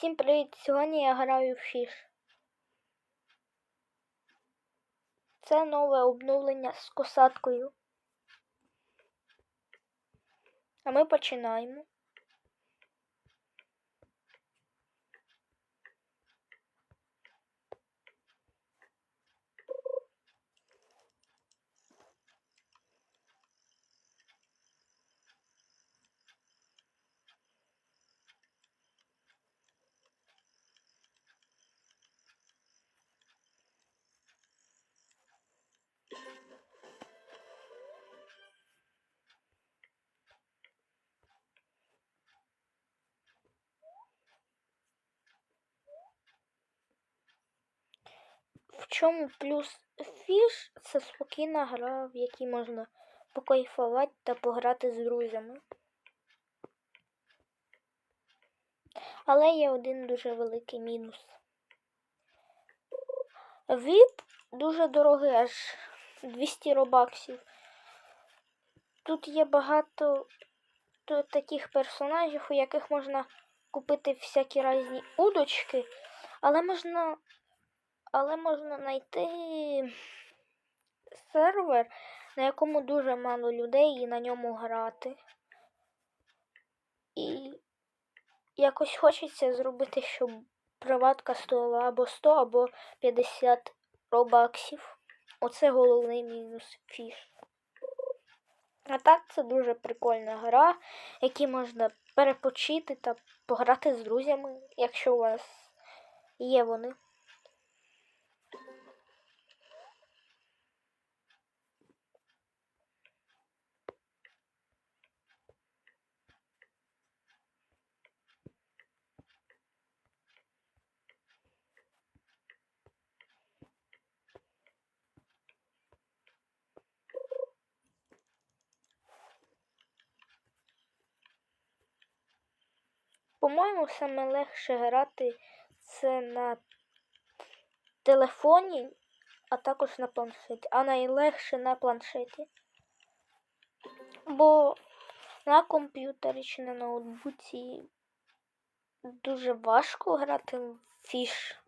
Всім привіт! Сьогодні я граю в фіш. Це нове обновлення з косаткою. А ми починаємо. В чому плюс фіш це спокійна гра, в якій можна покайфувати та пограти з друзями. Але є один дуже великий мінус. Віп дуже дорогий, аж 200 робаксів. Тут є багато таких персонажів, у яких можна купити всякі різні удочки, але можна але можна знайти сервер, на якому дуже мало людей і на ньому грати. І якось хочеться зробити, щоб приватка стоїла або 100, або 50 робаксів. Оце головний мінус фіш. А так це дуже прикольна гра, якій можна перепочити та пограти з друзями, якщо у вас є вони. По-моєму, саме легше грати це на телефоні, а також на планшеті. А найлегше на планшеті. Бо на комп'ютері чи на ноутбуці дуже важко грати в фіш.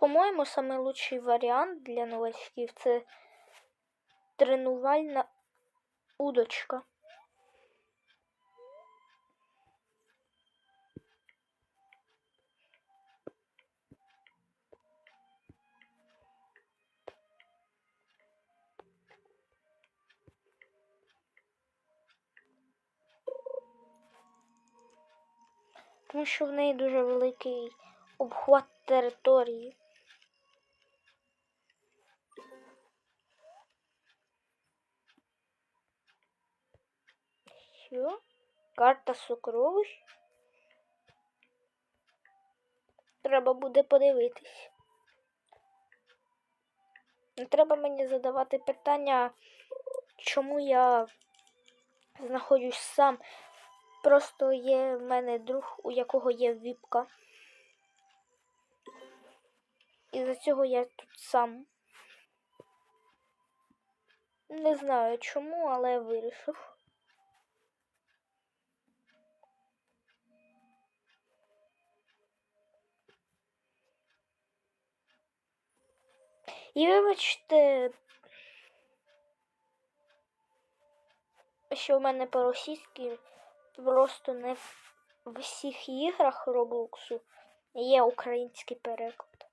По-моєму, найкращий варіант для новачків це тренувальна удочка. Тому що в неї дуже великий обхват території. Карта сокровищ? Треба буде подивитись. Треба мені задавати питання, чому я знаходжусь сам. Просто є в мене друг, у якого є віпка. І за цього я тут сам. Не знаю чому, але вирішив. І вибачте, що в мене по-російськи просто не в всіх іграх Роблоксу є український переклад.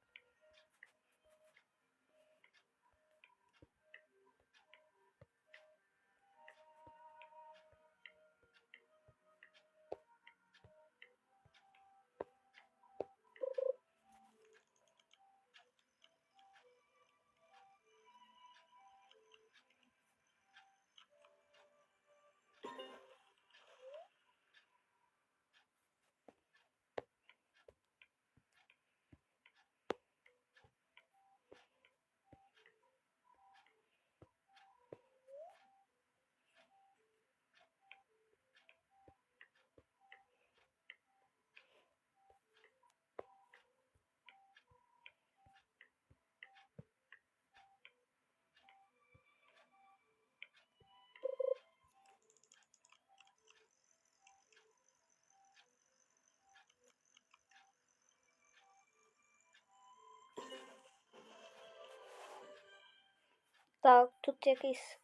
Так, тут якийсь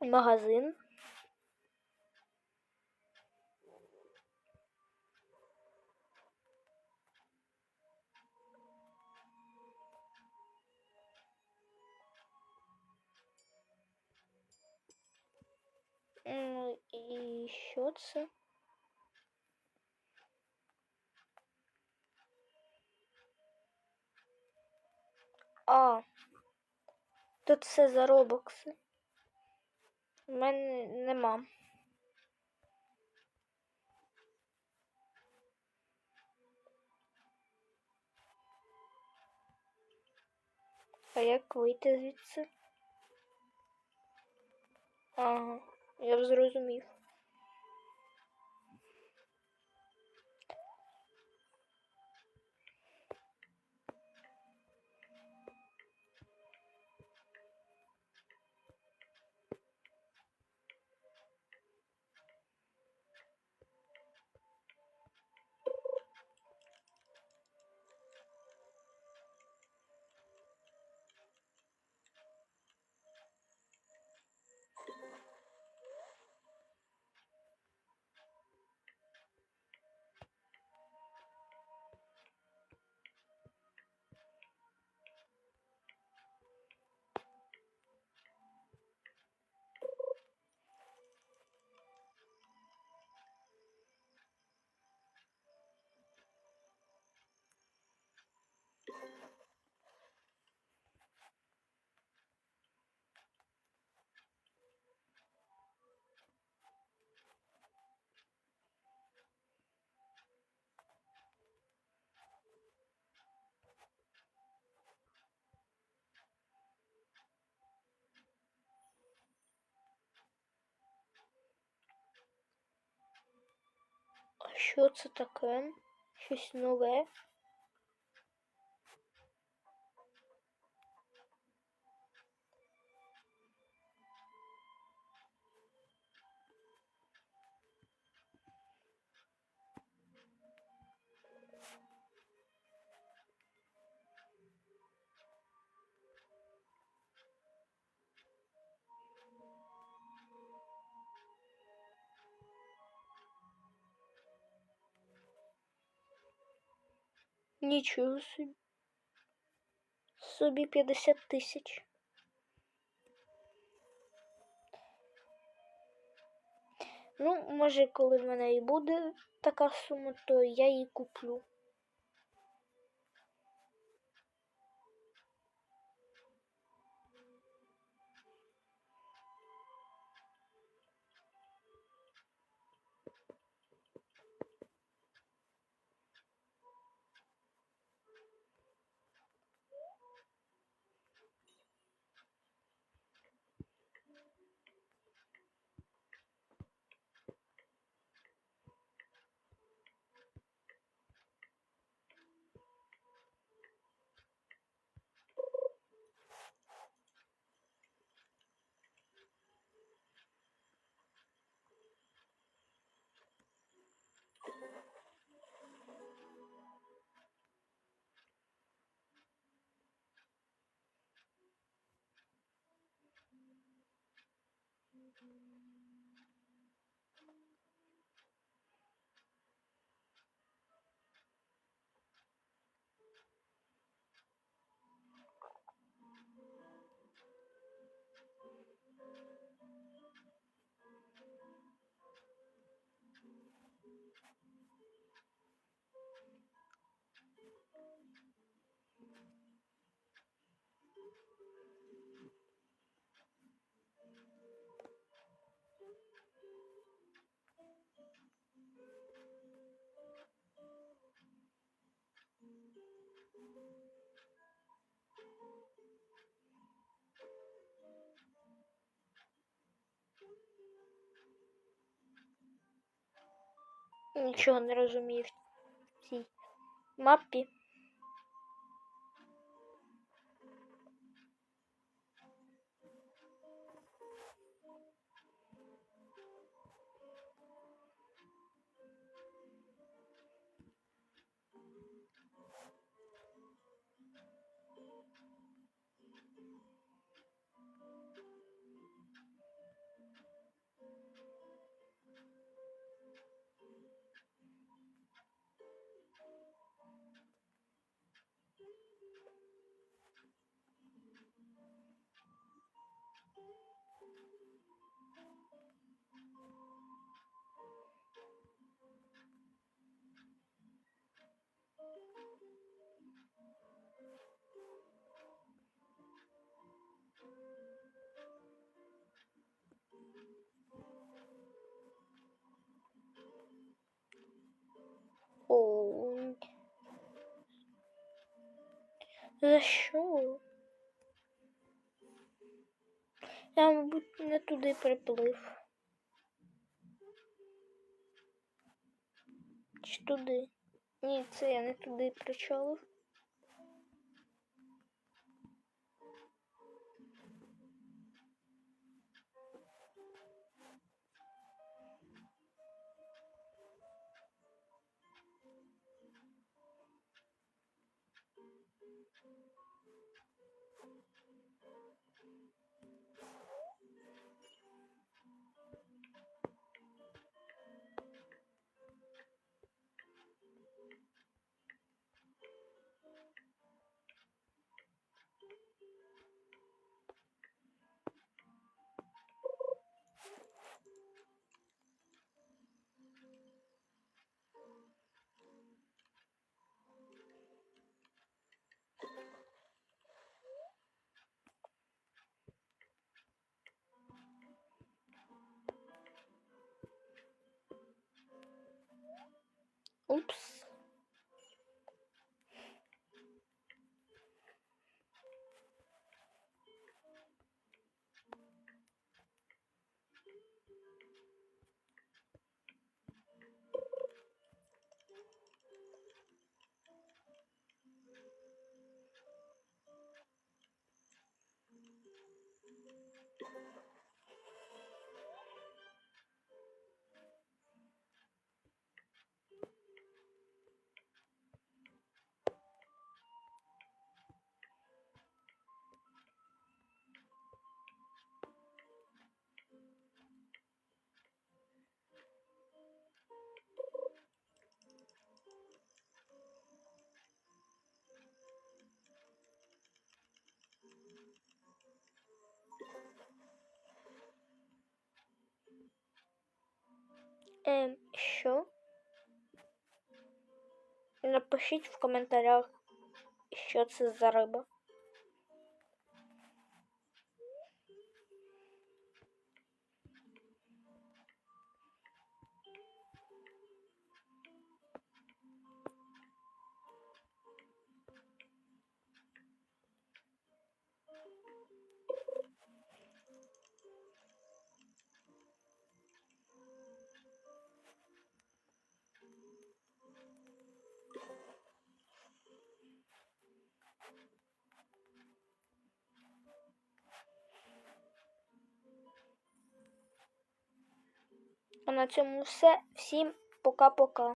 магазин. Ну і що це? А, тут все за робокси. У мене нема. А як вийти звідси? Ага, я зрозумів. А що це таке? Нічого собі. Собі 50 тисяч. Ну, може, коли в мене і буде така сума, то я її куплю. Нічого не розумію в цій мапі. О. За що? Я, мабуть, не туди приплив. Чи туди? Ні, це я не туди причалив. Ups. Ем, що? Напишіть в коментарях, що це за риба. А на цьому все. Всім пока-пока.